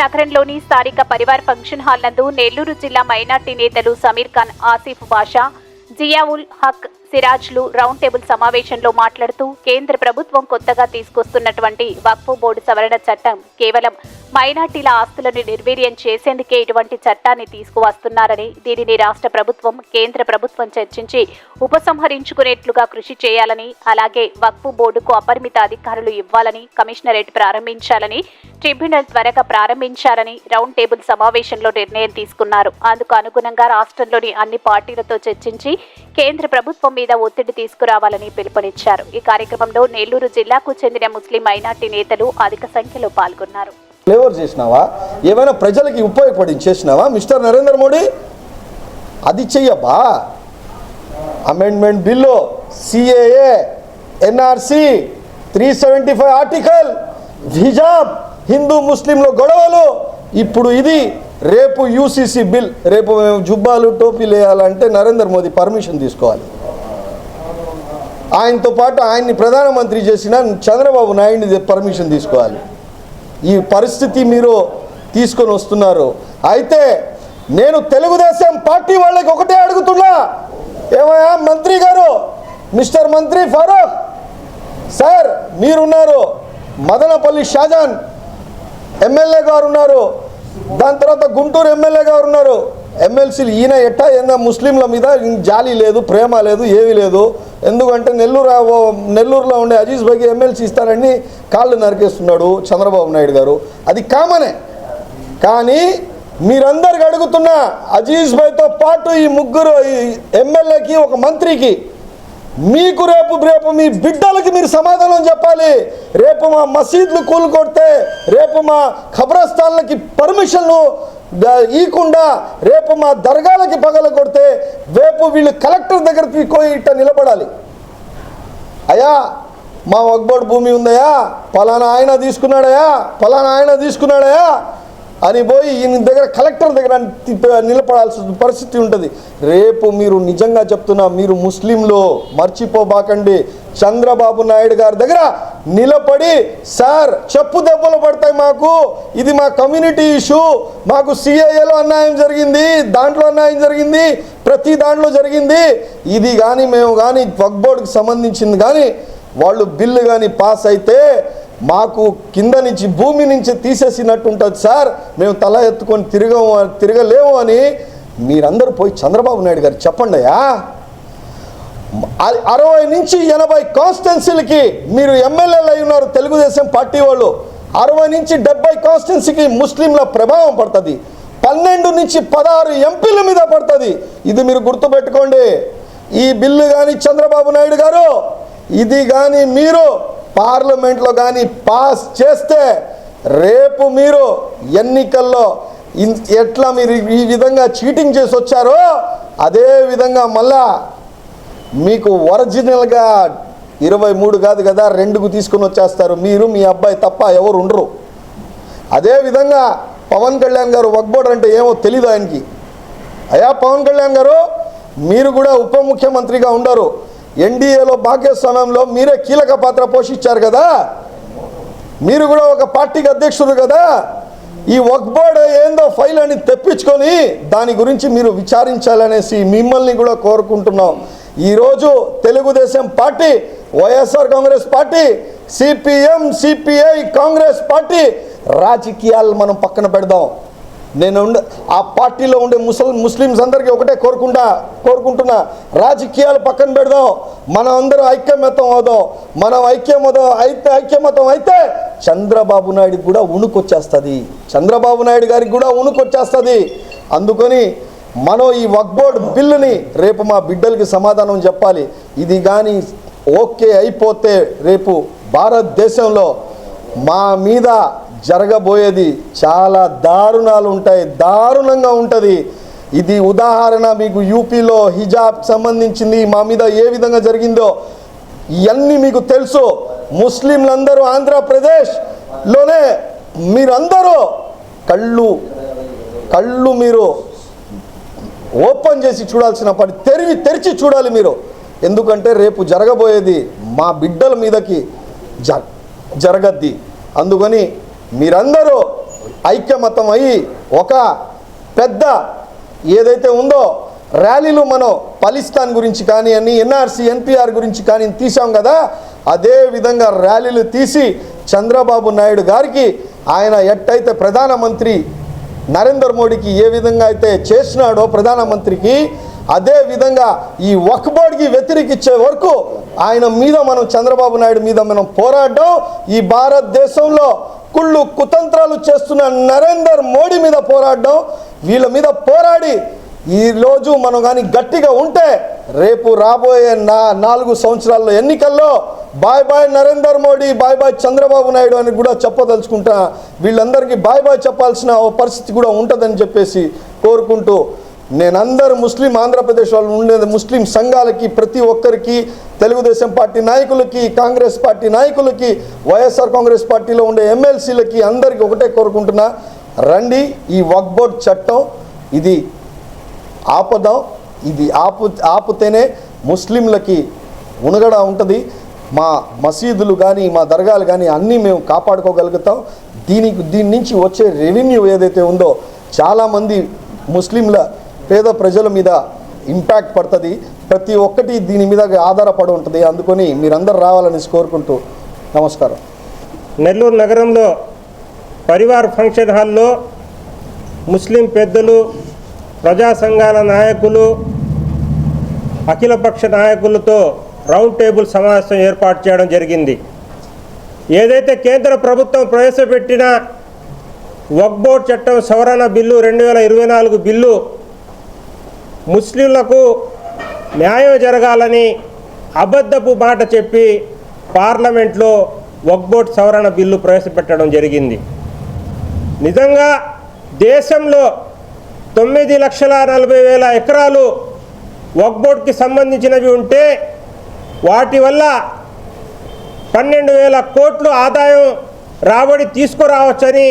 నగరంలోని స్థానిక Parivar function hall నందు నెల్లూరు జిల్లా మైనార్టీ నేతలు సమీర్ ఖాన్ ఆసిఫ్ బాషా జియావుల్ హక్ సిరాజ్లు రౌండ్ టేబుల్ సమావేశంలో మాట్లాడుతూ కేంద్ర ప్రభుత్వం కొత్తగా తీసుకొస్తున్నటువంటి వక్ఫ్ బోర్డు సవరణ చట్టం కేవలం మైనార్టీల ఆస్తులను నిర్వీర్యం చేసేందుకే ఇటువంటి చట్టాన్ని తీసుకువస్తున్నారని దీనిని రాష్ట్ర ప్రభుత్వం కేంద్ర ప్రభుత్వం చర్చించి ఉపసంహరించుకునేట్లుగా కృషి చేయాలని అలాగే వక్ఫ్ బోర్డుకు అపరిమిత అధికారులు ఇవ్వాలని కమిషనరేట్ ప్రారంభించాలని ట్రిబ్యునల్ త్వరగా ప్రారంభించాలని రౌండ్ టేబుల్ సమావేశంలో నిర్ణయం తీసుకున్నారు. అందుకు అనుగుణంగా రాష్ట్రంలోని అన్ని పార్టీలతో చర్చించి కేంద్ర ప్రభుత్వం మీద ఒత్తిడి తీసుకురావాలని పిలుపునిచ్చారు. ఈ కార్యక్రమంలో నెల్లూరు జిల్లాకు చెందిన ముస్లిం మైనార్టీ నేతలు అధిక సంఖ్యలో పాల్గొన్నారు. ఫ్లేవర్ చేసినావా? ఏమైనా ప్రజలకి ఉపయోగపడి చేసినావా? మిస్టర్ నరేంద్ర మోడీ? అది చెయ్యబ్బా. Amendment bill CAA NRC three seventy five article హిజాబ్ హిందూ ముస్లింల గొడవలు. ఇప్పుడు ఇది రేపు యూసీసీ బిల్. రేపు మేము జుబ్బాలు టోపీలు వేయాలంటే నరేంద్ర మోదీ పర్మిషన్ తీసుకోవాలి. ఆయనతో పాటు ఆయన్ని ప్రధానమంత్రి చేసిన చంద్రబాబు నాయుడిని పర్మిషన్ తీసుకోవాలి. ఈ పరిస్థితి మీరు తీసుకొని వస్తున్నారు. అయితే నేను తెలుగుదేశం పార్టీ వాళ్ళకి ఒకటే అడుగుతున్నా. ఏమయ్యా మంత్రి గారు మిస్టర్ మంత్రి ఫారూక్ సార్ మీరున్నారు. మదనపల్లి షాజాన్ ఎమ్మెల్యే గారు ఉన్నారు. దాని తర్వాత గుంటూరు ఎమ్మెల్యే గారు ఉన్నారు. ఎమ్మెల్సీలు ఈయన ఎట్టా ఏదైనా ముస్లింల మీద జాలి లేదు ప్రేమ లేదు ఏమీ లేదు. ఎందుకంటే నెల్లూరు నెల్లూరులో ఉండే అజీజ్ భాయ్కి ఎమ్మెల్సీ ఇస్తారని కాళ్ళు నరికేస్తున్నాడు చంద్రబాబు నాయుడు గారు. అది కామనే. కానీ మీరందరికి అడుగుతున్న అజీజ్ భాయ్తో పాటు ఈ ముగ్గురు ఈ ఎమ్మెల్యేకి ఒక మంత్రికి మీకు రేపు రేపు మీ బిడ్డలకి మీరు సమాధానం చెప్పాలి. రేపు మా మసీద్లు కూలుకొడితే రేపు మా ఖబరస్థాన్లకి పర్మిషన్లు ద- రేపు మా దర్గాలకి పగల కొడితే రేపు వీళ్ళు కలెక్టర్ దగ్గరికి పోయి ఇట్ట నిలబడాలి. అయ్యా మా వగ్బోడ్ భూమి ఉందయా పలానా ఆయన తీసుకున్నాడయా పలానా ఆయన తీసుకున్నాడయా అని పోయి ఈయన దగ్గర కలెక్టర్ దగ్గర నిలబడాల్సిన పరిస్థితి ఉంటుంది. రేపు మీరు నిజంగా చెప్తున్నా మీరు ముస్లింలు మర్చిపోబాకండి. చంద్రబాబు నాయుడు గారి దగ్గర నిలబడి సార్ చెప్పు దెబ్బలు పడతాయి మాకు. ఇది మా కమ్యూనిటీ ఇష్యూ. మాకు సిఐఏలో అన్యాయం జరిగింది దాంట్లో అన్యాయం జరిగింది ప్రతి దాంట్లో జరిగింది. ఇది కానీ మేము కానీ వక్ బోర్డుకి సంబంధించింది కానీ వాళ్ళు బిల్లు కానీ పాస్ అయితే మాకు కింద నుంచి భూమి నుంచి తీసేసినట్టు ఉంటుంది సార్. మేము తల ఎత్తుకొని తిరగము తిరగలేము అని మీరందరూ పోయి చంద్రబాబు నాయుడు గారు చెప్పండి అయ్యా. అరవై నుంచి ఎనభై కాన్స్టిట్యున్సీలకి మీరు ఎమ్మెల్యేలు అయి ఉన్నారు తెలుగుదేశం పార్టీ వాళ్ళు. అరవై నుంచి డెబ్బై కాన్స్టిట్యున్సీకి ముస్లింల ప్రభావం పడుతుంది. పన్నెండు నుంచి పదహారు ఎంపీల మీద పడుతుంది. ఇది మీరు గుర్తుపెట్టుకోండి. ఈ బిల్లు కానీ చంద్రబాబు నాయుడు గారు ఇది కానీ మీరు పార్లమెంట్లో కానీ పాస్ చేస్తే రేపు మీరు ఎన్నికల్లో ఎట్లా మీరు ఈ విధంగా చీటింగ్ చేసి వచ్చారో అదే విధంగా మళ్ళా మీకు ఒరిజినల్గా ఇరవై మూడు కాదు కదా రెండుకు తీసుకొని వచ్చేస్తారు. మీరు మీ అబ్బాయి తప్ప ఎవరు ఉండరు. అదేవిధంగా పవన్ కళ్యాణ్ గారు వక్బోర్డర్ అంటే ఏమో తెలీదు ఆయనకి. అయ్యా పవన్ కళ్యాణ్ గారు మీరు కూడా ఉప ముఖ్యమంత్రిగా ఉండరు. ఎన్డీఏలో భాగస్వామ్యంలో మీరే కీలక పాత్ర పోషించారు కదా? మీరు కూడా ఒక పార్టీకి అధ్యక్షుడు కదా? ఈ వక్ బోర్డ్ ఏందో ఫైల్ అని తెప్పించుకొని దాని గురించి మీరు విచారించాలనేసి మిమ్మల్ని కూడా కోరుకుంటున్నాం. ఈరోజు Telugu Desam party YSR Congress party CPM CPI Congress party రాజకీయాలు మనం పక్కన పెడదాం. నేను ఉండ ఆ పార్టీలో ఉండే ముసల్ ముస్లిమ్స్ అందరికీ ఒకటే కోరుకుంటా కోరుకుంటున్నా. రాజకీయాలు పక్కన పెడదాం. మనం అందరం ఐక్యమతం అవుదాం. మనం ఐక్యమతం అయితే ఐక్యమతం అయితే చంద్రబాబు నాయుడికి కూడా ఉణుకొచ్చేస్తుంది చంద్రబాబు నాయుడు గారికి కూడా ఉణుకొచ్చేస్తుంది అందుకని మనం ఈ వక్బోర్డ్ బిల్లుని రేపు మా బిడ్డలకి సమాధానం చెప్పాలి. ఇది కానీ ఓకే అయిపోతే రేపు భారతదేశంలో మా మీద జరగబోయేది చాలా దారుణాలు ఉంటాయి దారుణంగా ఉంటుంది. ఇది ఉదాహరణ మీకు యూపీలో హిజాబ్ సంబంధించింది మా మీద ఏ విధంగా జరిగిందో ఇవన్నీ మీకు తెలుసు. ముస్లింలందరూ ఆంధ్రప్రదేశ్లోనే మీరందరూ కళ్ళు కళ్ళు మీరు ఓపెన్ చేసి చూడాల్సిన పని తెరిచి తెరిచి చూడాలి మీరు. ఎందుకంటే రేపు జరగబోయేది మా బిడ్డల మీదకి జ జరగద్ది. అందుకని మీరందరూ ఐక్యమతం అయ్యి ఒక పెద్ద ఏదైతే ఉందో ర్యాలీలు మనం పాలిస్తాన్ గురించి కానీ అని ఎన్ఆర్సీ ఎన్పిఆర్ గురించి కానీ తీసాం కదా అదే విధంగా ర్యాలీలు తీసి చంద్రబాబు నాయుడు గారికి ఆయన ఎట్టయితే ప్రధానమంత్రి నరేంద్ర మోడీకి ఏ విధంగా అయితే చేసినాడో ప్రధానమంత్రికి అదే విధంగా ఈ వక్బోర్డ్కి వ్యతిరేకించే వరకు ఆయన మీద మనం చంద్రబాబు నాయుడు మీద మనం పోరాడడం. ఈ భారతదేశంలో కుళ్ళు కుతంత్రాలు చేస్తున్న నరేందర్ మోడీ మీద పోరాడడం వీళ్ళ మీద పోరాడి ఈ రోజు మనం కానీ గట్టిగా ఉంటే రేపు రాబోయే నా నాలుగు సంవత్సరాల్లో ఎన్నికల్లో bye bye Narender Modi bye bye Chandrababu Naidu అని కూడా చెప్పదలుచుకుంటా వీళ్ళందరికీ బాయ్ బాయ్ చెప్పాల్సిన ఓ పరిస్థితి కూడా ఉంటుందని చెప్పేసి కోరుకుంటూ నేను అందరు ముస్లిం ఆంధ్రప్రదేశ్ వాళ్ళు ఉండేది ముస్లిం సంఘాలకి ప్రతి ఒక్కరికి తెలుగుదేశం పార్టీ నాయకులకి కాంగ్రెస్ పార్టీ నాయకులకి వైఎస్ఆర్ కాంగ్రెస్ పార్టీలో ఉండే ఎమ్మెల్సీలకి అందరికీ ఒకటే కోరుకుంటున్నా రండి ఈ వక్బోర్డ్ చట్టం ఇది ఆపదాం ఇది ఆపు ఆపితేనే ముస్లింలకి ఉనగడ ఉంటుంది. మా మసీదులు కానీ మా దర్గాలు కానీ అన్నీ మేము కాపాడుకోగలుగుతాం. దీనికి దీని నుంచి వచ్చే రెవెన్యూ ఏదైతే ఉందో చాలామంది ముస్లింల పేద ప్రజల మీద ఇంపాక్ట్ పడుతుంది. ప్రతి ఒక్కటి దీని మీద ఆధారపడి ఉంటుంది. అందుకని మీరందరూ రావాలని కోరుకుంటూ నమస్కారం. నెల్లూరు నగరంలో పరివార్ ఫంక్షన్ హాల్లో ముస్లిం పెద్దలు ప్రజా సంఘాల నాయకులు అఖిలపక్ష నాయకులతో రౌండ్ టేబుల్ సమావేశం ఏర్పాటు చేయడం జరిగింది. ఏదైతే కేంద్ర ప్రభుత్వం ప్రవేశపెట్టిన వక్బోర్డ్ చట్టం సవరణ బిల్లు రెండు వేల ఇరవై నాలుగు బిల్లు ముస్లింలకు న్యాయం జరగాలని అబద్ధపు మాట చెప్పి పార్లమెంట్లో వగ్బోట్ సవరణ బిల్లు ప్రవేశపెట్టడం జరిగింది. నిజంగా దేశంలో తొమ్మిది లక్షల నలభై వేల ఎకరాలు వగ్బోట్కి సంబంధించినవి ఉంటే వాటి వల్ల పన్నెండు వేల కోట్లు ఆదాయం రాబడి తీసుకురావచ్చని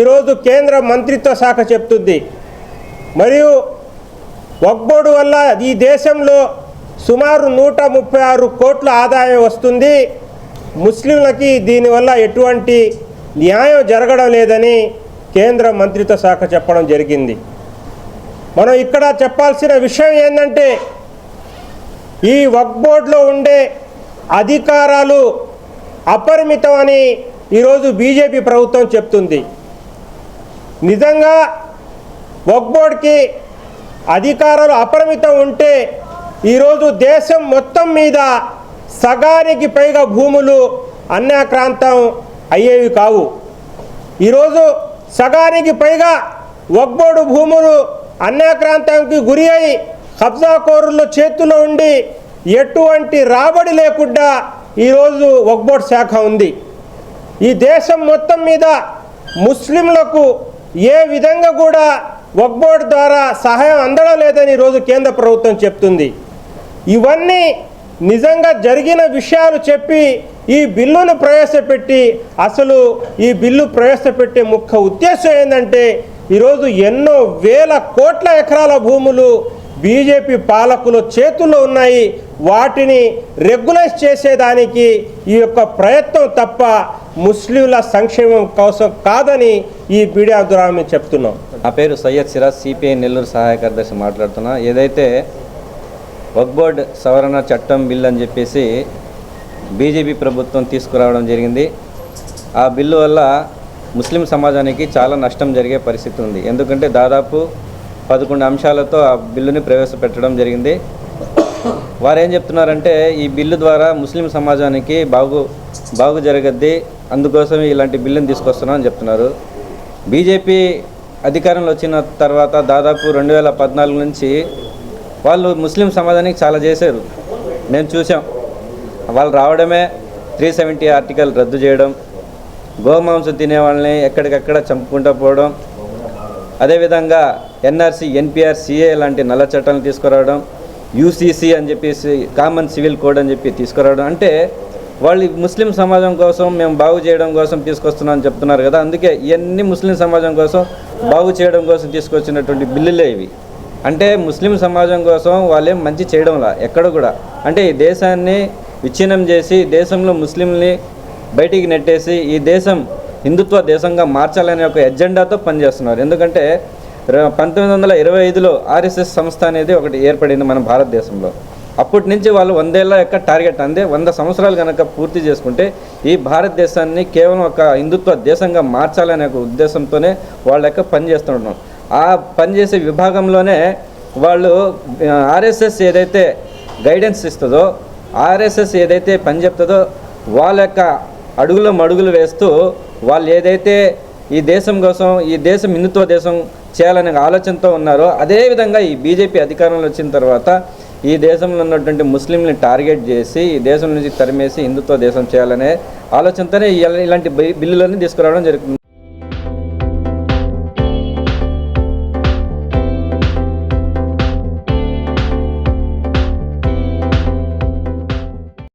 ఈరోజు కేంద్ర మంత్రిత్వ శాఖ చెప్తుంది. మరియు వక్బోర్డు వల్ల ఈ దేశంలో సుమారు నూట ముప్పై ఆరు కోట్ల ఆదాయం వస్తుంది. ముస్లింలకి దీనివల్ల ఎటువంటి న్యాయం జరగడం లేదని కేంద్ర మంత్రిత్వ శాఖ చెప్పడం జరిగింది. మనం ఇక్కడ చెప్పాల్సిన విషయం ఏంటంటే ఈ వక్బోర్డులో ఉండే అధికారాలు అపరిమితం అని ఈరోజు బీజేపీ ప్రభుత్వం చెప్తుంది. నిజంగా వక్బోర్డ్కి అధికారాలు అపరిమితం ఉంటే ఈరోజు దేశం మొత్తం మీద సగానికి పైగా భూములు అన్యాక్రాంతం అయ్యేవి కావు. ఈరోజు సగానికి పైగా ఒక్బోడు భూములు అన్యాక్రాంతానికి గురి అయి కబ్జాకోరుల చేతిలో ఉండి ఎటువంటి రాబడి లేకుండా ఈరోజు వక్బోర్డ్ శాఖ ఉంది. ఈ దేశం మొత్తం మీద ముస్లింలకు ఏ విధంగా కూడా వక్బోర్డ్ ద్వారా సహాయం అందడం లేదని ఈరోజు కేంద్ర ప్రభుత్వం చెప్తుంది. ఇవన్నీ నిజంగా జరిగిన విషయాలు చెప్పి ఈ బిల్లును ప్రవేశపెట్టి అసలు ఈ బిల్లు ప్రవేశపెట్టే ముఖ్య ఉద్దేశం ఏంటంటే ఈరోజు ఎన్నో వేల కోట్ల ఎకరాల భూములు బీజేపీ పాలకుల చేతుల్లో ఉన్నాయి. వాటిని రెగ్యులైజ్ చేసేదానికి ఈ యొక్క ప్రయత్నం తప్ప ముస్లింల సంక్షేమం కోసం కాదని ఈ మీడియా ద్వారా మేము చెప్తున్నాం. నా పేరు సయ్యద్ సిరాజ్ సిపిఐ నెల్లూరు సహాయ కార్యదర్శి మాట్లాడుతున్నా. ఏదైతే వక్ బోర్డ్ సవరణ చట్టం బిల్ అని చెప్పేసి బీజేపీ ప్రభుత్వం తీసుకురావడం జరిగింది. ఆ బిల్లు వల్ల ముస్లిం సమాజానికి చాలా నష్టం జరిగే పరిస్థితి ఉంది. ఎందుకంటే దాదాపు పదకొండు అంశాలతో ఆ బిల్లుని ప్రవేశపెట్టడం జరిగింది. వారు ఏం చెప్తున్నారంటే ఈ బిల్లు ద్వారా ముస్లిం సమాజానికి బాగు బాగు జరగద్ది. అందుకోసం ఇలాంటి బిల్లుని తీసుకొస్తున్నామని చెప్తున్నారు. బీజేపీ అధికారంలో వచ్చిన తర్వాత దాదాపు రెండు వేల పద్నాలుగు నుంచి వాళ్ళు ముస్లిం సమాజానికి చాలా చేశారు. నేను చూసాం వాళ్ళు రావడమే త్రీ సెవెంటీ ఆర్టికల్ రద్దు చేయడం గోమాంసం తినే వాళ్ళని ఎక్కడికక్కడ చంపుకుంటూ పోవడం అదేవిధంగా ఎన్ఆర్సి ఎన్పిఆర్ సిఏ లాంటి నల్ల చట్టాలను తీసుకురావడం యూసీసీ అని చెప్పేసి కామన్ సివిల్ కోడ్ అని చెప్పి తీసుకురావడం. అంటే వాళ్ళు ముస్లిం సమాజం కోసం మేము బాగు చేయడం కోసం తీసుకొస్తున్నాం అని చెప్తున్నారు కదా. అందుకే ఇవన్నీ ముస్లిం సమాజం కోసం బాగు చేయడం కోసం తీసుకొచ్చినటువంటి బిల్లులే ఇవి. అంటే ముస్లిం సమాజం కోసం వాళ్ళేం మంచి చేయడంలా ఎక్కడ కూడా. అంటే ఈ దేశాన్ని విచ్ఛిన్నం చేసి దేశంలో ముస్లింని బయటికి నెట్టేసి ఈ దేశం హిందుత్వ దేశంగా మార్చాలనే ఒక ఎజెండాతో పనిచేస్తున్నారు. ఎందుకంటే పంతొమ్మిది వందల ఇరవై ఐదులో ఆర్ఎస్ఎస్ సంస్థ అనేది ఒకటి ఏర్పడింది మన భారతదేశంలో. అప్పటి నుంచి వాళ్ళు వందేళ్ళ యొక్క టార్గెట్ అందే వంద సంవత్సరాలు కనుక పూర్తి చేసుకుంటే ఈ భారతదేశాన్ని కేవలం ఒక హిందుత్వ దేశంగా మార్చాలనే ఒక ఉద్దేశంతోనే వాళ్ళ యొక్క పనిచేస్తుంటున్నాం ఆ పనిచేసే విభాగంలోనే వాళ్ళు ఆర్ఎస్ఎస్ ఏదైతే గైడెన్స్ ఇస్తుందో ఆర్ఎస్ఎస్ ఏదైతే పని చెప్తుందో వాళ్ళ యొక్క అడుగులో మడుగులు వేస్తూ వాళ్ళు ఏదైతే ఈ దేశం కోసం ఈ దేశం హిందుత్వ దేశం చేయాలనే ఆలోచనతో ఉన్నారో అదేవిధంగా ఈ బీజేపీ అధికారంలో వచ్చిన తర్వాత ఈ దేశంలో ఉన్నటువంటి ముస్లింని టార్గెట్ చేసి ఈ దేశం నుంచి తరిమేసి హిందుత్వ దేశం చేయాలనే ఆలోచనతోనే ఇలాంటి బిల్లులన్నీ తీసుకురావడం జరుగుతుంది.